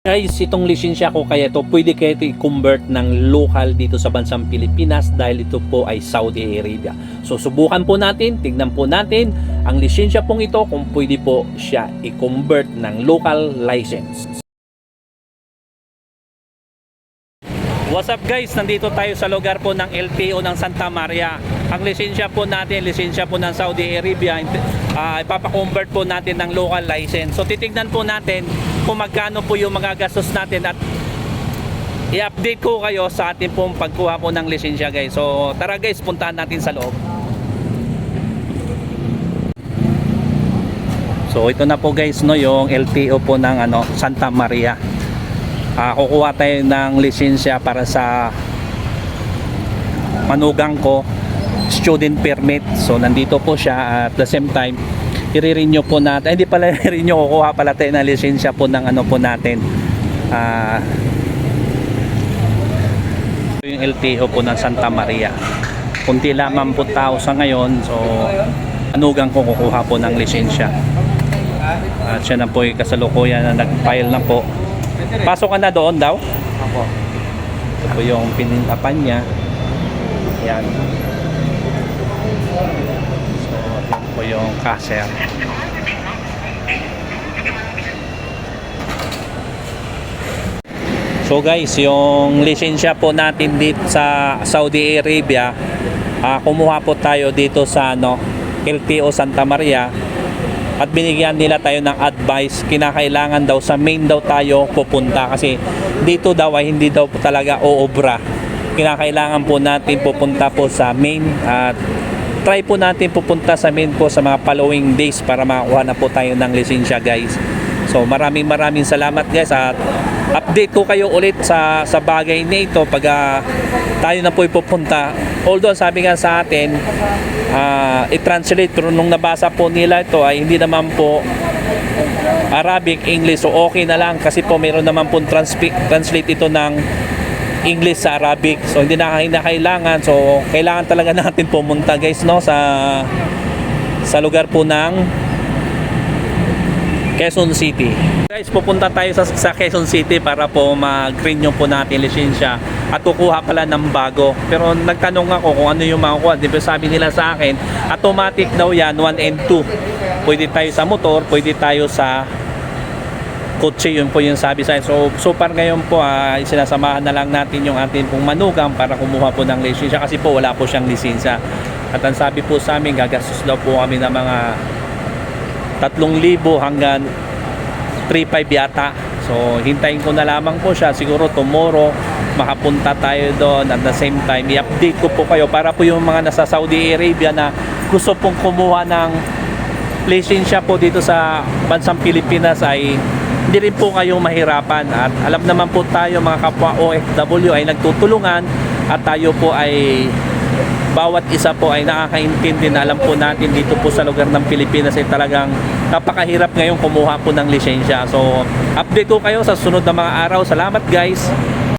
Guys, itong lisensya ko kaya ito, pwede kayo ito i-convert ng local dito sa bansang Pilipinas dahil ito po ay Saudi Arabia. So subukan po natin, tignan po natin ang lisensya pong ito kung pwede po siya i-convert ng local license. What's up guys? Nandito tayo sa lugar po ng LTO ng Santa Maria. Ang lisensya po natin, lisensya po ng Saudi Arabia, uh, ipapakonvert po natin ng local license. So titignan po natin kung magkano po yung magagastos natin at i-update ko kayo sa ating pong pagkuha po ng lisensya guys. So tara guys, puntahan natin sa loob. So ito na po guys no yung LTO po ng ano Santa Maria. Ah, kukuha tayo ng lisensya para sa manugang ko student permit. So nandito po siya at the same time i-renew po natin. Ay, hindi pala i-renew, kukuha pala tayo ng lisensya po ng ano po natin. Ah ito yung LTO po ng Santa Maria. Kunti lamang po tao sa ngayon. So manugang ko kukuha po ng lisensya. At siya na po yung kasalukuyan na nag-file na po. Pasok ka na doon daw? Ako. Ito po yung pinintapan niya. Yan. Po yung cashier. So guys, yung lisensya po natin dito sa Saudi Arabia, ah, kumuha po tayo dito sa ano, LTO Santa Maria at binigyan nila tayo ng advice kinakailangan daw sa main daw tayo pupunta kasi dito daw ay hindi daw po talaga oobra kinakailangan po natin pupunta po sa main at try po natin pupunta sa main po sa mga following days para makakuha na po tayo ng lisensya guys. So maraming maraming salamat guys at update ko kayo ulit sa sa bagay na ito pag ah, tayo na po ipupunta although sabi nga sa atin ah, i-translate pero nung nabasa po nila ito ay hindi naman po Arabic, English. So okay na lang kasi po meron naman po translate ito ng English sa Arabic so hindi na na kailangan so kailangan talaga natin pumunta guys no sa sa lugar po ng Quezon City. Guys, pupunta tayo sa, sa Quezon City para po mag-renew po natin lisensya at kukuha pala ng bago. Pero nagtanong ako kung ano yung makukuha. Di ba sabi nila sa akin, automatic daw yan, 1 and 2. Pwede tayo sa motor, pwede tayo sa kotse, yun po yung sabi sa. So, so par ngayon po, ah, sinasamahan na lang natin yung ating pong manugang para kumuha po ng lisensya kasi po wala po siyang lisensya. At ang sabi po sa amin, gagastos daw po kami ng mga 3,000 hanggang 3,500 yata. So, hintayin ko na lamang po siya. Siguro tomorrow, makapunta tayo doon. At the same time, i-update ko po kayo para po yung mga nasa Saudi Arabia na gusto pong kumuha ng lisensya po dito sa bansang Pilipinas ay hindi rin po kayo mahirapan. At alam naman po tayo mga kapwa OFW ay nagtutulungan at tayo po ay bawat isa po ay nakakaintindi na alam po natin dito po sa lugar ng Pilipinas ay talagang napakahirap ngayon kumuha po ng lisensya. So, update ko kayo sa sunod na mga araw. Salamat guys!